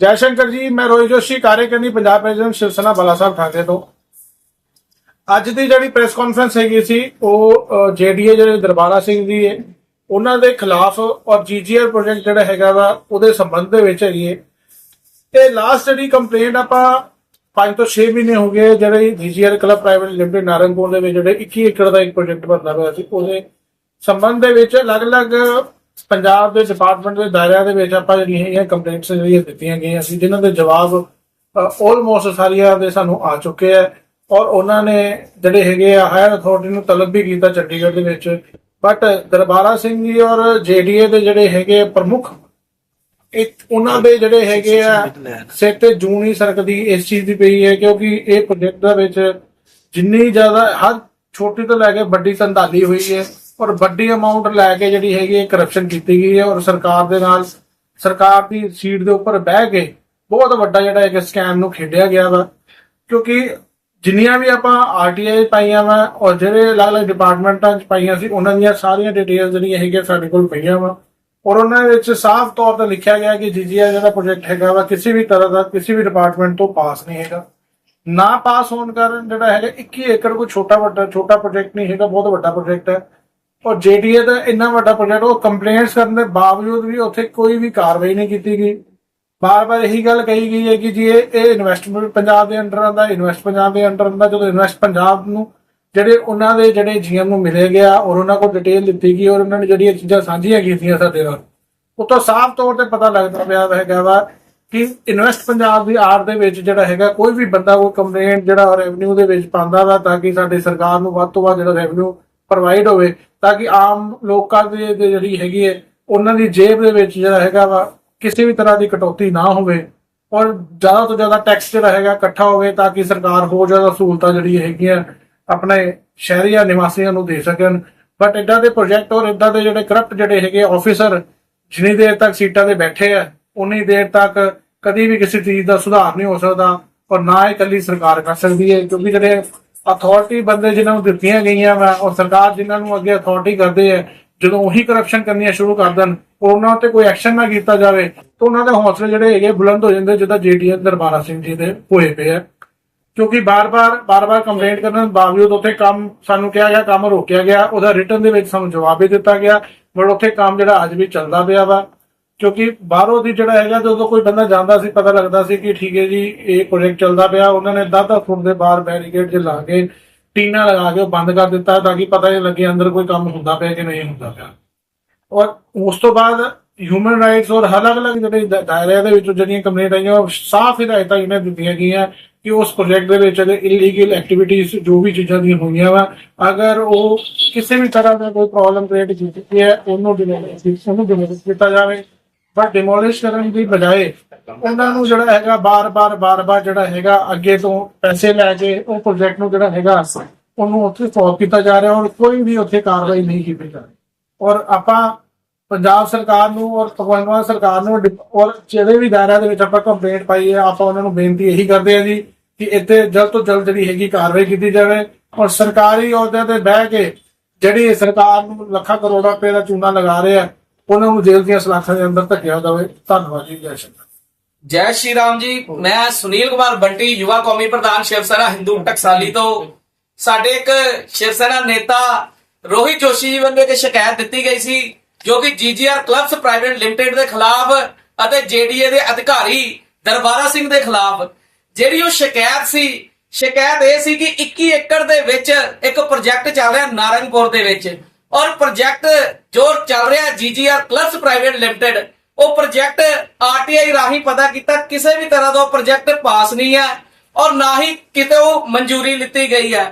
ਜੈ ਸ਼ੰਕਰ ਜੀ, ਮੈਂ ਰੋਹਿਤ ਜੋਸ਼ੀ ਕਾਰਜਕਰਨੀ ਪੰਜਾਬ ਪ੍ਰੈਜ਼ੀਡੈਂਟ ਸ਼ਿਵ ਸੈਨਾ ਬਾਲਾ ਸਾਹਿਬ ਠਾਕਰੇ ਤੋਂ। ਅੱਜ ਦੀ ਜਿਹੜੀ ਪ੍ਰੈਸ ਕਾਨਫਰੰਸ ਹੈਗੀ ਸੀ, ਉਹ ਜੇਡੀਏ ਜਿਹੜੇ ਦਰਬਾਰਾ ਸਿੰਘ ਜੀ ਹੈ, ਉਹਨਾਂ ਦੇ ਖਿਲਾਫ ਔਰ ਜੀਜੀਆਰ ਪ੍ਰੋਜੈਕਟ ਜਿਹੜਾ ਹੈਗਾ ਵਾ, ਉਹਦੇ ਸੰਬੰਧ ਦੇ ਵਿੱਚ ਹੈਗੀ ਹੈ। ਤੇ ਲਾਸਟ ਜਿਹੜੀ ਕੰਪਲੇਂਟ ਆਪਾਂ 5 ਤੋਂ 6 ਮਹੀਨੇ ਹੋ ਗਏ, ਜਿਹੜੇ GGR club private limited Narangpur ਦੇ ਵਿੱਚ ਜਿਹੜੇ 21 ਏਕੜ ਦਾ ਇੱਕ ਪ੍ਰੋਜੈਕਟ ਬਣਦਾ ਪਿਆ ਸੀ, ਉਹਦੇ ਸੰਬੰਧ ਦੇ ਵਿੱਚ ਅਲੱਗ-ਅਲੱਗ ਪੰਜਾਬ ਦੇ ਡਿਪਾਰਟਮੈਂਟ ਦੇ ਦਾਇਰਿਆਂ ਦੇ ਵਿੱਚ ਆਪਾਂ ਜਿਹੜੀਆਂ ਹੈਗੀਆਂ ਕੰਪਲੇਂਟਸ ਜਿਹੜੀਆਂ ਦਿੱਤੀਆਂ ਗਈਆਂ ਸੀ, ਜਿਨ੍ਹਾਂ ਦੇ ਜਵਾਬ ਆਲਮੋਸਟ ਸਾਰੀਆਂ ਦੇ ਸਾਨੂੰ ਆ ਚੁੱਕੇ ਆ ਔਰ ਉਹਨਾਂ ਨੇ ਜਿਹੜੇ ਹੈਗੇ ਆ ਹਾਇਰ ਅਥਾਰਟੀ ਨੂੰ ਤਲਬ ਵੀ ਕੀਤਾ ਚੰਡੀਗੜ੍ਹ ਦੇ ਵਿੱਚ। ਬਟ ਦਰਬਾਰਾ ਸਿੰਘ ਜੀ ਔਰ ਜੇਡੀਏ ਦੇ ਜਿਹੜੇ ਹੈਗੇ ਪ੍ਰਮੁੱਖ ਇੱਕ ਉਹਨਾਂ ਦੇ ਜਿਹੜੇ ਹੈਗੇ ਆ ਸਿਰ ਤੇ ਜੂਨੀ ਹੀ ਸਰਕਦੀ ਇਸ ਚੀਜ਼ ਦੀ ਪਈ ਹੈ ਕਿਉਂਕਿ ਇਹ ਪ੍ਰੋਜੈਕਟ ਦੇ ਵਿੱਚ ਜਿੰਨੀ ਜ਼ਿਆਦਾ, ਹਰ ਛੋਟੀ ਤੋਂ ਲੈ ਕੇ ਵੱਡੀ ਸੰਧਾਲੀ ਹੋਈ ਹੈ। ਔਰ ਵੱਡੀ ਅਮਾਉਂਟ ਲੈ ਕੇ ਜਿਹੜੀ ਹੈਗੀ ਹੈ ਕਰਪਸ਼ਨ ਕੀਤੀ ਗਈ ਹੈ ਔਰ ਸਰਕਾਰ ਦੇ ਨਾਲ, ਸਰਕਾਰ ਦੀ ਸੀਟ ਦੇ ਉੱਪਰ ਬਹਿ ਕੇ ਬਹੁਤ ਵੱਡਾ ਜਿਹੜਾ ਇੱਕ ਸਕੈਮ ਨੂੰ ਖੇਡਿਆ ਗਿਆ ਵਾ। ਕਿਉਂਕਿ ਜਿੰਨੀਆਂ ਵੀ ਆਪਾਂ ਆਰਟੀਆਈ ਪਾਈਆਂ ਵਾ ਔਰ ਜਿਹੜੇ ਅਲੱਗ-ਅਲੱਗ ਡਿਪਾਰਟਮੈਂਟਾਂ 'ਚ ਪਾਈਆਂ ਸੀ, ਉਹਨਾਂ ਦੀਆਂ ਸਾਰੀਆਂ ਡਿਟੇਲਸ ਜਿਹੜੀਆਂ ਹੈਗੀਆਂ ਸਾਡੇ ਕੋਲ ਪਈਆਂ ਵਾ। ਔਰ ਉਹਨਾਂ ਵਿੱਚ ਸਾਫ਼ ਤੌਰ ਤੇ ਲਿਖਿਆ ਗਿਆ ਕਿ ਜੀਜੀਆਰ ਜਿਹੜਾ ਪ੍ਰੋਜੈਕਟ ਹੈਗਾ ਵਾ ਕਿਸੇ ਵੀ ਤਰ੍ਹਾਂ ਦਾ, ਕਿਸੇ ਵੀ ਡਿਪਾਰਟਮੈਂਟ ਤੋਂ ਪਾਸ ਨਹੀਂ ਹੈਗਾ। ਨਾ ਪਾਸ ਹੋਣ ਕਾਰਨ ਜਿਹੜਾ ਹੈਗਾ 21 ਏਕੜ ਕੋਈ ਛੋਟਾ ਵੱਡਾ, ਛੋਟਾ ਪ੍ਰੋਜੈਕਟ ਨਹੀਂ ਹੈਗਾ, ਬਹੁਤ ਵੱਡਾ ਪ੍ਰੋਜੈਕਟ ਹੈ। ਔਰ ਜੇਡੀਏ ਦਾ ਇੰਨਾ ਵੱਡਾ ਪ੍ਰੋਜੈਕਟ ਉਹ ਕੰਪਲੇਂਟਸ ਕਰਨ ਦੇ ਬਾਵਜੂਦ ਵੀ ਉੱਥੇ ਕੋਈ ਵੀ ਕਾਰਵਾਈ ਨਹੀਂ ਕੀਤੀ ਗਈ। ਬਾਰ-ਬਾਰ ਇਹੀ ਗੱਲ ਕਹੀ ਗਈ ਹੈ ਕਿ ਜੀ ਇਹ ਇਹ ਇਨਵੈਸਟਮੈਂਟ ਪੰਜਾਬ ਦੇ ਅੰਡਰ ਆਉਂਦਾ ਇਨਵੈਸਟ ਪੰਜਾਬ ਦੇ ਅੰਡਰ ਆਉਂਦਾ ਜਦੋਂ ਇਨਵੈਸਟ ਪੰਜਾਬ ਨੂੰ, ਜਿਹੜੇ ਉਹਨਾਂ ਦੇ ਜਿਹੜੇ ਜੀਐਮ ਨੂੰ ਮਿਲੇ ਗਿਆ ਔਰ ਉਹਨਾਂ ਕੋਲ ਡਿਟੇਲ ਦਿੱਤੀ ਗਈ ਔਰ ਉਹਨਾਂ ਨੇ ਜਿਹੜੀਆਂ ਚੀਜ਼ਾਂ ਸਾਂਝੀਆਂ ਕੀਤੀਆਂ ਸਾਡੇ ਨਾਲ, ਉਹ ਤਾਂ ਸਾਫ਼ ਤੌਰ ਤੇ ਪਤਾ ਲੱਗਦਾ ਪਿਆ ਹੈਗਾ ਵਾ ਕਿ ਇਨਵੈਸਟ ਪੰਜਾਬ ਦੀ ਆੜ ਦੇ ਵਿੱਚ ਜਿਹੜਾ ਹੈਗਾ, ਕੋਈ ਵੀ ਬੰਦਾ ਕੋਈ ਕੰਪਲੇਂਟ ਜਿਹੜਾ ਰੈਵਨਿਊ ਦੇ ਵਿੱਚ ਪਾਉਂਦਾ ਵਾ ਤਾਂ ਕਿ ਸਾਡੀ ਸਰਕਾਰ ਨੂੰ ਵੱਧ ਤੋਂ ਵੱਧ ਜਿਹੜਾ ਰੈਵਨਿਊ ਪ੍ਰੋਵਾਈਡ ਹੋਵੇ। ਤਾਂ ਕਿ ਆਮ ਲੋਕਾਂ ਦੇ ਜਿਹੜੀ ਹੈਗੀ ਹੈ, ਉਹਨਾਂ ਦੀ ਜੇਬ ਦੇ ਵਿੱਚ ਜਿਹੜਾ ਹੈਗਾ ਵਾ, ਕਿਸੇ ਵੀ ਤਰ੍ਹਾਂ ਦੀ ਕਟੌਤੀ ਨਾ ਹੋਵੇ ਔਰ ਜ਼ਿਆਦਾ ਤੋਂ ਜ਼ਿਆਦਾ ਟੈਕਸ ਜਿਹੜਾ ਹੈਗਾ ਇਕੱਠਾ ਹੋਵੇ ਤਾਂ ਕਿ ਸਰਕਾਰ ਹੋਰ ਜ਼ਿਆਦਾ ਸਹੂਲਤਾਂ ਜਿਹੜੀਆਂ ਹੈਗੀਆਂ ਆਪਣੇ ਸ਼ਹਿਰੀਆਂ ਨਿਵਾਸੀਆਂ ਨੂੰ ਦੇ ਸਕਣ। ਬਟ ਇਦਾਂ ਦੇ ਪ੍ਰੋਜੈਕਟ ਔਰ ਇਦਾਂ ਦੇ ਜਿਹੜੇ ਕਰਪਟ ਜਿਹੜੇ ਹੈਗੇ ਆਫੀਸਰ ਜਿੰਨੀ ਦੇਰ ਤੱਕ ਸੀਟਾਂ ਤੇ ਬੈਠੇ ਆ ਉਨੀ ਦੇਰ ਤੱਕ ਕਦੀ ਵੀ ਕਿਸੇ ਚੀਜ਼ ਦਾ ਸੁਧਾਰ ਨਹੀਂ ਹੋ ਸਕਦਾ ਔਰ ਨਾ ਹੀ ਇਕੱਲੀ ਸਰਕਾਰ ਕਰ ਸਕਦੀ ਹੈ, ਕਿਉਂਕਿ ਜਿਹੜੇ ਅਥਾਰਟੀ ਬੰਦੇ ਜਿਨ੍ਹਾਂ ਨੂੰ ਦਿੱਤੀਆਂ ਗਈਆਂ ਵਾ, ਔਰ ਸਰਕਾਰ ਜਿਨ੍ਹਾਂ ਨੂੰ ਅੱਗੇ ਅਥਾਰਟੀ ਕਰਦੇ ਆ, ਜਦੋਂ ਉਹੀ ਕਰਪਸ਼ਨ ਕਰਨੀਆਂ ਸ਼ੁਰੂ ਕਰ ਦੇਣ, ਉਹਨਾਂ ਤੇ ਕੋਈ ਐਕਸ਼ਨ ਨਾ ਕੀਤਾ ਜਾਵੇ, ਤਾਂ ਉਹਨਾਂ ਦੇ ਹੌਸਲੇ ਜਿਹੜੇ ਹੈਗੇ ਬੁਲੰਦ ਹੋ ਜਾਂਦੇ, ਜਿੱਦਾਂ ਜੀਡੀਐਸ ਦਰਬਾਰਾ ਸਿੰਘ ਜੀ ਦੇ ਹੋਏ ਪਏ ਆ। ਕਿਉਂਕਿ ਬਾਰ-ਬਾਰ ਬਾਰ-ਬਾਰ ਕੰਪਲੇਂਟ ਕਰਨ ਦੇ ਬਾਵਜੂਦ ਉੱਥੇ ਕੰਮ ਸਾਨੂੰ ਕਿਹਾ ਗਿਆ, ਕੰਮ ਰੋਕਿਆ ਗਿਆ, ਉਹਦਾ ਰਿਟਰਨ ਦੇ ਵਿੱਚ ਸਾਨੂੰ ਜਵਾਬ ਵੀ ਦਿੱਤਾ ਗਿਆ, ਬਟ ਉੱਥੇ ਕੰਮ ਜਿਹੜਾ ਅੱਜ ਵੀ ਚੱਲਦਾ ਪਿਆ ਵਾ। ਕਿਉਂਕਿ ਬਾਹਰੋਂ ਦੀ ਜਿਹੜਾ ਹੈਗਾ, ਜਦੋਂ ਕੋਈ ਬੰਦਾ ਜਾਂਦਾ ਸੀ, ਪਤਾ ਲੱਗਦਾ ਸੀ ਕਿ ਠੀਕ ਹੈ ਜੀ, ਇਹ ਪ੍ਰੋਜੈਕਟ ਚੱਲਦਾ ਪਿਆ। ਉਹਨਾਂ ਨੇ 10-10 ਫੁੱਟ ਦੇ ਬਾਹਰ ਬੈਰੀਕੇਡ ਜੇ ਲਾ ਕੇ ਟੀਨਾ ਲਗਾ ਕੇ ਉਹ ਬੰਦ ਕਰ ਦਿੱਤਾ ਤਾਂ ਕਿ ਪਤਾ ਹੀ ਲੱਗੇ ਅੰਦਰ ਕੋਈ ਕੰਮ ਹੁੰਦਾ ਪਿਆ ਕਿ ਨਹੀਂ ਹੁੰਦਾ ਪਿਆ। ਔਰ ਉਸ ਤੋਂ ਬਾਅਦ ਹਿਊਮਨ ਰਾਈਟਸ ਔਰ ਅਲੱਗ-ਅਲੱਗ ਜਿਹੜੇ ਦਾਇਰਿਆਂ ਦੇ ਵਿੱਚ ਜਿਹੜੀਆਂ ਕੰਪਲੇਂਟ ਆਈਆਂ, ਉਹ ਸਾਫ਼ ਹਿਦਾਇਤਾਂ ਇਹਨਾਂ ਦਿੱਤੀਆਂ ਗਈਆਂ ਕਿ ਉਸ ਪ੍ਰੋਜੈਕਟ ਦੇ ਵਿੱਚ ਅਗਰ ਇਲੀਗਲ ਐਕਟੀਵਿਟੀਜ਼ ਜੋ ਵੀ ਚੀਜ਼ਾਂ ਦੀਆਂ ਹੋਈਆਂ ਵਾ, ਅਗਰ ਉਹ ਕਿਸੇ ਵੀ ਤਰ੍ਹਾਂ ਦਾ ਕੋਈ ਪ੍ਰੋਬਲਮ ਕ੍ਰੀਏਟ ਕੀਤੀ ਹੈ, ਉਹਨੂੰ ਡਿਮੋਲਿਸ਼ ਕੀਤਾ ਜਾਵੇ। ਬਟ ਡਿਮੋਲਿਸ਼ ਕਰਨ ਦੀ ਬਜਾਏ ਉਹਨਾਂ ਨੂੰ ਜਿਹੜਾ ਹੈਗਾ ਬਾਰ-ਬਾਰ ਬਾਰ-ਬਾਰ ਜਿਹੜਾ ਹੈਗਾ ਅੱਗੇ ਤੋਂ ਪੈਸੇ ਲੈ ਕੇ ਉਹ ਪ੍ਰੋਜੈਕਟ ਨੂੰ ਜਿਹੜਾ ਹੈਗਾ ਉਹਨੂੰ ਉੱਥੇ ਸਟਾਪ ਕੀਤਾ ਜਾ ਰਿਹਾ ਔਰ ਕੋਈ ਵੀ ਉੱਥੇ ਕਾਰਵਾਈ ਨਹੀਂ ਕੀਤੀ ਜਾ ਰਹੀ। ਔਰ ਆਪਾਂ ਪੰਜਾਬ ਸਰਕਾਰ ਨੂੰ ਔਰ ਭਗਵੰਤ ਸਰਕਾਰ ਨੂੰ ਔਰ ਜਿਹੜੇ ਵੀ ਦਾਇਰਿਆਂ ਦੇ ਵਿੱਚ ਆਪਾਂ ਕੰਪਲੇਂਟ ਪਾਈ ਹੈ, ਆਪਾਂ ਉਹਨਾਂ ਨੂੰ ਬੇਨਤੀ ਇਹੀ ਕਰਦੇ ਹਾਂ ਜੀ ਕਿ ਇੱਥੇ ਜਲਦ ਤੋਂ ਜਲਦ ਜਿਹੜੀ ਹੈਗੀ ਕਾਰਵਾਈ ਕੀਤੀ ਜਾਵੇ ਔਰ ਸਰਕਾਰੀ ਅਹੁਦਿਆਂ ਤੇ ਬਹਿ ਕੇ ਜਿਹੜੀ ਸਰਕਾਰ ਨੂੰ ਲੱਖਾਂ ਕਰੋੜਾਂ ਰੁਪਏ ਦਾ ਚੂਨਾ ਲਗਾ ਰਹੇ ਆ ਉਹਨਾਂ ਨੂੰ ਜੇਲ੍ਹ ਦੀਆਂ ਸਲਾਖਾਂ ਦੇ ਅੰਦਰ ਧੱਕਿਆ ਜਾਵੇ, ਧੰਨਵਾਦ ਜੀ, ਜੈ ਸ਼ੰਕਰ ਜੈ ਸ਼੍ਰੀ ਰਾਮ ਜੀ, ਮੈਂ ਸੁਨੀਲ ਕੁਮਾਰ ਬੰਟੀ, ਯੁਵਾ ਕੌਮੀ ਪ੍ਰਧਾਨ ਸ਼ਿਵ ਸੈਨਾ ਹਿੰਦੂ ਟਕਸਾਲੀ ਤੋਂ। ਸਾਡੇ ਇੱਕ ਸ਼ਿਵ ਸੈਨਾ ਨੇਤਾ ਰੋਹਿਤ ਜੋਸ਼ੀ ਜੀ ਵੱਲੋਂ ਇੱਕ ਸ਼ਿਕਾਇਤ ਦਿੱਤੀ ਗਈ ਸੀ, ਜੋ ਕਿ ਜੀਜੀਆਰ ਕਲੱਬਸ ਪ੍ਰਾਈਵੇਟ ਲਿਮਟਿਡ ਦੇ ਖਿਲਾਫ ਅਤੇ ਜੇਡੀਏ ਦੇ ਅਧਿਕਾਰੀ ਦਰਬਾਰਾ ਸਿੰਘ ਦੇ ਖਿਲਾਫ। ਜਿਹੜੀ ਉਹ ਸ਼ਿਕਾਇਤ ਸੀ, ਸ਼ਿਕਾਇਤ ਇਹ ਸੀ ਕਿ 21 ਏਕੜ ਦੇ ਵਿੱਚ ਇੱਕ ਪ੍ਰੋਜੈਕਟ ਚੱਲ ਰਿਹਾ ਨਾਰੰਗਪੁਰ ਦੇ ਵਿੱਚ। ਔਰ ਪ੍ਰੋਜੈਕਟ ਜੋ ਚੱਲ ਰਿਹਾ ਜੀਜੀਆਰ ਕਲੱਬਸ ਪ੍ਰਾਈਵੇਟ ਲਿਮਟਿਡ। ਉਹ ਪ੍ਰੋਜੈਕਟ ਆਰਟੀਆਈ ਰਾਹੀਂ ਪਤਾ ਕੀਤਾ ਕਿਸੇ ਵੀ ਤਰ੍ਹਾਂ ਦਾ ਪ੍ਰੋਜੈਕਟ ਪਾਸ ਨਹੀਂ ਹੈ ਔਰ ਨਾ ਹੀ ਕਿਤੇ ਉਹ ਮਨਜ਼ੂਰੀ ਲਿੱਤੀ ਗਈ ਹੈ।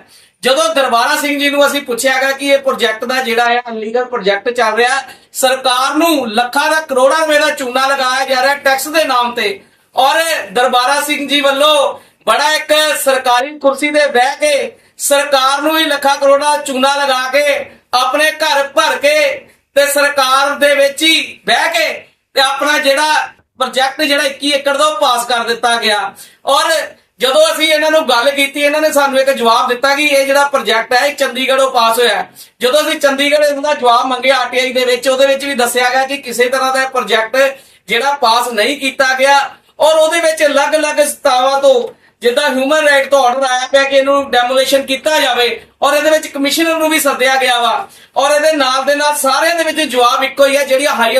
ਜਦੋਂ ਦਰਬਾਰਾ ਸਿੰਘ ਜੀ ਨੂੰ ਅਸੀਂ ਪੁੱਛਿਆਗਾ ਕਿ ਇਹ ਪ੍ਰੋਜੈਕਟ ਦਾ ਜਿਹੜਾ ਹੈ ਅਨਲੀਗਲ ਪ੍ਰੋਜੈਕਟ ਚੱਲ ਰਿਹਾ, ਸਰਕਾਰ ਨੂੰ ਲੱਖਾਂ ਦਾ ਕਰੋੜਾਂ ਰੁਪਏ ਦਾ ਚੂਨਾ ਲਗਾਇਆ ਜਾ ਰਿਹਾ ਟੈਕਸ ਦੇ ਨਾਮ ਤੇ। ਔਰ ਦਰਬਾਰਾ ਸਿੰਘ ਜੀ ਵੱਲੋਂ ਬੜਾ ਇੱਕ ਸਰਕਾਰੀ ਕੁਰਸੀ ਤੇ ਬਹਿ ਕੇ ਸਰਕਾਰ ਨੂੰ ਹੀ ਲੱਖਾਂ ਕਰੋੜਾਂ ਚੂਨਾ ਲਗਾ ਕੇ ਆਪਣੇ ਘਰ ਭਰ ਕੇ ਤੇ ਸਰਕਾਰ ਦੇ ਵਿੱਚ ਹੀ ਬਹਿ ਕੇ ਤੇ ਆਪਣਾ ਜਿਹੜਾ ਪ੍ਰੋਜੈਕਟ ਜਿਹੜਾ 21 ਏਕੜ ਦਾ ਉਹ ਪਾਸ ਕਰ ਦਿੱਤਾ ਗਿਆ। ਔਰ ਜਦੋਂ ਅਸੀਂ ਇਹਨਾਂ ਨੂੰ ਗੱਲ ਕੀਤੀ, ਇਹਨਾਂ ਨੇ ਸਾਨੂੰ ਇੱਕ ਜਵਾਬ ਦਿੱਤਾ ਕਿ ਇਹ ਜਿਹੜਾ ਪ੍ਰੋਜੈਕਟ ਹੈ, ਇਹ ਚੰਡੀਗੜ੍ਹੋਂ ਪਾਸ ਹੋਇਆ ਜਦੋਂ ਅਸੀਂ ਚੰਡੀਗੜ੍ਹ ਇਹਨਾਂ ਦਾ ਜਵਾਬ ਮੰਗਿਆ ਆਰਟੀਆਈ ਦੇ ਵਿੱਚ, ਉਹਦੇ ਵਿੱਚ ਵੀ ਦੱਸਿਆ ਗਿਆ ਕਿ ਕਿਸੇ ਤਰ੍ਹਾਂ ਦਾ ਪ੍ਰੋਜੈਕਟ ਜਿਹੜਾ ਪਾਸ ਨਹੀਂ ਕੀਤਾ ਗਿਆ। ਔਰ ਉਹਦੇ ਵਿੱਚ ਅਲੱਗ-ਅਲੱਗ ਸਤਾਵਾਂ ਤੋਂ ਜਿੱਦਾਂ ਹਿਊਮਨ ਰਾਈਟ ਤੋਂ ਆਰਡਰ ਆਇਆ ਪਿਆ ਕਿ ਇਹਨੂੰ ਡੈਮੋਲੇਸ਼ਨ ਕੀਤਾ ਜਾਵੇ ਔਰ ਇਹਦੇ ਵਿੱਚ ਕਮਿਸ਼ਨਰ ਨੂੰ ਵੀ ਸੱਦਿਆ ਗਿਆ ਵਾ ਔਰ ਇਹਦੇ ਨਾਲ ਦੇ ਨਾਲ ਸਾਰਿਆਂ ਦੇ ਵਿੱਚ ਜਵਾਬ ਇੱਕੋ ਹੀ ਹੈ ਜਿਹੜੀ ਹਾਈ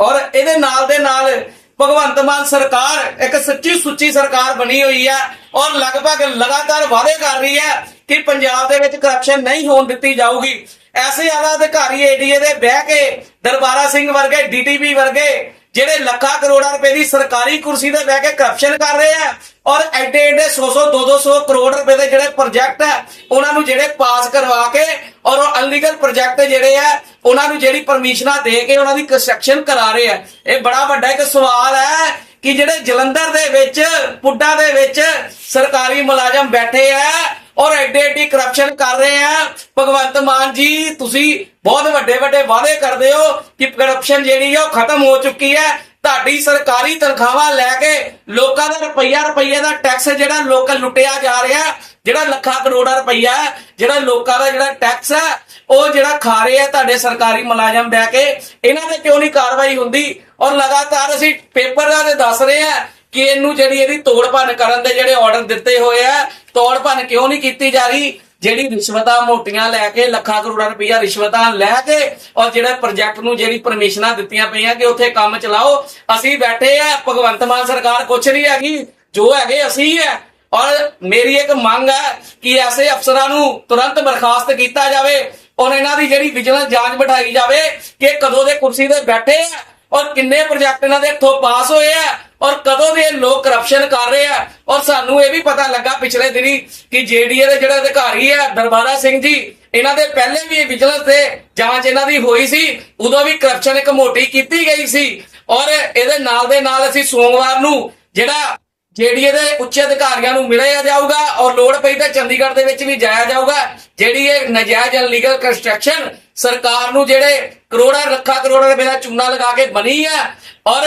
ਔਰ ਇਹਦੇ ਨਾਲ ਦੇ ਨਾਲ ਭਗਵੰਤ ਮਾਨ ਸਰਕਾਰ, ਇੱਕ ਸੱਚੀ ਸੁੱਚੀ ਸਰਕਾਰ ਬਣੀ ਹੋਈ ਹੈ ਔਰ ਲਗਭਗ ਲਗਾਤਾਰ ਵਾਅਦੇ ਕਰ ਰਹੀ ਹੈ ਕਿ ਪੰਜਾਬ ਦੇ ਵਿੱਚ ਕਰਪਸ਼ਨ ਨਹੀਂ ਹੋਣ ਦਿੱਤੀ ਜਾਊਗੀ। ਐਸੇ ਆਲਾ ਅਧਿਕਾਰੀ ਏਡੀਏ ਦੇ ਬਹਿ ਕੇ ਦਰਬਾਰਾ ਸਿੰਘ ਵਰਗੇ ਡੀਟੀਪੀ ਵਰਗੇ ਜਿਹੜੇ ਲੱਖਾਂ ਕਰੋੜਾਂ ਰੁਪਏ ਦੀ ਸਰਕਾਰੀ ਕੁਰਸੀ ਤੇ ਬਹਿ ਕੇ ਕਰਪਸ਼ਨ ਕਰ ਰਹੇ ਆ ਔਰ ਐਡੇ ਐਡੇ 100 100 200 ਕਰੋੜ ਰੁਪਏ ਦੇ ਜਿਹੜੇ ਪ੍ਰੋਜੈਕਟ ਹੈ ਉਹਨਾਂ ਨੂੰ ਜਿਹੜੇ ਪਾਸ ਕਰਵਾ ਕੇ ਔਰ ਉਹ ਅਨਲੀਗਲ ਪ੍ਰੋਜੈਕਟ ਜਿਹੜੇ ਆ, ਉਹਨਾਂ ਨੂੰ ਜਿਹੜੀ ਪਰਮਿਸ਼ਨਾਂ ਦੇ ਕੇ ਉਹਨਾਂ ਦੀ ਕੰਸਟਰਕਸ਼ਨ ਕਰਾ ਰਹੇ ਆ। ਇਹ ਬੜਾ ਵੱਡਾ ਇੱਕ ਸਵਾਲ ਹੈ ਕਿ ਜਿਹੜੇ ਜਲੰਧਰ ਦੇ ਵਿੱਚ, ਪੁੱਡਾ ਦੇ ਵਿੱਚ ਸਰਕਾਰੀ ਮੁਲਾਜ਼ਮ ਬੈਠੇ ਆ ਔਰ ਐਡੇ ਐਡੀ ਕਰਪਸ਼ਨ ਕਰ ਰਹੇ ਆ। ਭਗਵੰਤ ਮਾਨ ਜੀ, ਤੁਸੀਂ ਬਹੁਤ ਵੱਡੇ ਵੱਡੇ ਵਾਅਦੇ ਕਰਦੇ ਹੋ ਕਿ ਕਰਪਸ਼ਨ ਜਿਹੜੀ ਆ ਉਹ ਖਤਮ ਹੋ ਚੁੱਕੀ ਹੈ। ਤੁਹਾਡੀ ਸਰਕਾਰੀ ਤਨਖਾਹਾਂ ਲੈ ਕੇ ਲੋਕਾਂ ਦਾ ਰੁਪਈਆ ਰੁਪਈਏ ਦਾ ਟੈਕਸ ਜਿਹੜਾ ਲੋਕਾਂ ਲੁੱਟਿਆ ਜਾ ਰਿਹਾ ਜਿਹੜਾ ਲੱਖਾਂ ਕਰੋੜਾਂ ਰੁਪਈਆ ਹੈ, ਜਿਹੜਾ ਲੋਕਾਂ ਦਾ ਜਿਹੜਾ ਟੈਕਸ ਹੈ ਉਹ ਜਿਹੜਾ ਖਾ ਰਹੇ ਆ ਤੁਹਾਡੇ ਸਰਕਾਰੀ ਮੁਲਾਜ਼ਮ ਬਹਿ ਕੇ ਇਹਨਾਂ ਤੇ ਕਿਉਂ ਨਹੀਂ ਕਾਰਵਾਈ ਹੁੰਦੀ? ਔਰ ਲਗਾਤਾਰ ਅਸੀਂ ਪੇਪਰਾਂ ਤੇ ਦੱਸ ਰਹੇ ਆ ਕਿ ਇਹਨੂੰ ਜਿਹੜੀ ਇਹਦੀ ਤੋੜ ਭੰਨ ਕਰਨ ਦੇ ਜਿਹੜੇ ਆਰਡਰ ਦਿੱਤੇ ਹੋਏ ਆ ਤੋੜ ਭੰਨ ਕਿਉਂ ਨਹੀਂ ਕੀਤੀ ਜਾ ਰਹੀ? ਜਿਹੜੀ ਰਿਸ਼ਵਤਾਂ ਮੋਟੀਆਂ ਲੈ ਕੇ ਲੱਖਾਂ ਕਰੋੜਾਂ ਰੁਪਈਆ ਰਿਸ਼ਵਤਾਂ ਲੈ ਕੇ ਔਰ ਜਿਹੜੇ ਪ੍ਰੋਜੈਕਟ ਨੂੰ ਜਿਹੜੀ ਪਰਮਿਸ਼ਨਾਂ ਦਿੱਤੀਆਂ ਪਈਆਂ ਕਿ ਉੱਥੇ ਕੰਮ ਚਲਾਓ, ਅਸੀਂ ਬੈਠੇ ਆ, ਭਗਵੰਤ ਮਾਨ ਸਰਕਾਰ ਕੁਛ ਨਹੀਂ ਹੈਗੀ, ਜੋ ਹੈਗੇ ਅਸੀਂ ਹੈ। ਔਰ ਮੇਰੀ ਇੱਕ ਮੰਗ ਹੈ ਕਿ ਐਸੇ ਅਫਸਰਾਂ ਨੂੰ ਤੁਰੰਤ ਬਰਖਾਸਤ ਕੀਤਾ ਜਾਵੇ ਔਰ ਇਹਨਾਂ ਦੀ ਜਿਹੜੀ ਵਿਜੀਲੈਂਸ ਜਾਂਚ ਬਿਠਾਈ ਜਾਵੇ ਕਿ ਕਦੋਂ ਦੇ ਕੁਰਸੀ ਤੇ ਬੈਠੇ ਆ ਔਰ ਕਿੰਨੇ ਪ੍ਰੋਜੈਕਟ ਇਹਨਾਂ ਦੇ ਇੱਥੋਂ ਪਾਸ ਹੋਏ ਆ। ਔਰ ਕਦੋਂ ਦੇ ਇਹ ਲੋਕ ਕਰਪਸ਼ਨ ਕਰ ਰਹੇ ਆ, ਔਰ ਸਾਨੂੰ ਇਹ ਵੀ ਪਤਾ ਲੱਗਾ ਪਿਛਲੇ ਦਿਨੀ ਕਿ ਜੇਡੀਏ ਦੇ ਜਿਹੜਾ ਅਧਿਕਾਰੀ ਹੈ ਦਰਬਾਰਾ ਸਿੰਘ ਜੀ, ਇਹਨਾਂ ਦੇ ਪਹਿਲੇ ਵੀ ਵਿਜੀਲੈਂਸ ਤੇ ਜਾਂਚ ਇਹਨਾਂ ਦੀ ਹੋਈ ਸੀ, ਉਦੋਂ ਵੀ ਕਰਪਸ਼ਨ ਇੱਕ ਮੋਟੀ ਕੀਤੀ ਗਈ ਸੀ। ਔਰ ਇਹਦੇ ਨਾਲ ਦੇ ਨਾਲ ਅਸੀਂ ਸੋਮਵਾਰ ਨੂੰ ਜਿਹੜਾ ਜੇਡੀਏ ਦੇ ਉੱਚ ਅਧਿਕਾਰੀਆਂ ਨੂੰ ਮਿਲਿਆ ਜਾਊਗਾ, ਔਰ ਲੋੜ ਪਈ ਤਾਂ ਚੰਡੀਗੜ੍ਹ ਦੇ ਵਿੱਚ ਵੀ ਜਾਇਆ ਜਾਊਗਾ। ਜਿਹੜੀ ਇਹ ਨਜਾਇਜ਼ ਇਲੀਗਲ ਕੰਸਟਰਕਸ਼ਨ ਸਰਕਾਰ ਨੂੰ ਜਿਹੜੇ ਕਰੋੜਾਂ, ਲੱਖਾਂ ਕਰੋੜਾਂ ਰੁਪਏ ਦਾ ਚੂਨਾ ਲਗਾ ਕੇ ਬਣੀ ਹੈ ਔਰ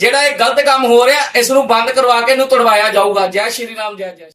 ਜਿਹੜਾ ਇਹ ਗਲਤ ਕੰਮ ਹੋ ਰਿਹਾ, ਇਸ ਨੂੰ ਬੰਦ ਕਰਵਾ ਕੇ ਇਹਨੂੰ ਤੁੜਵਾਇਆ ਜਾਊਗਾ। ਜੈ ਸ਼੍ਰੀ ਰਾਮ, ਜੈ ਜੈ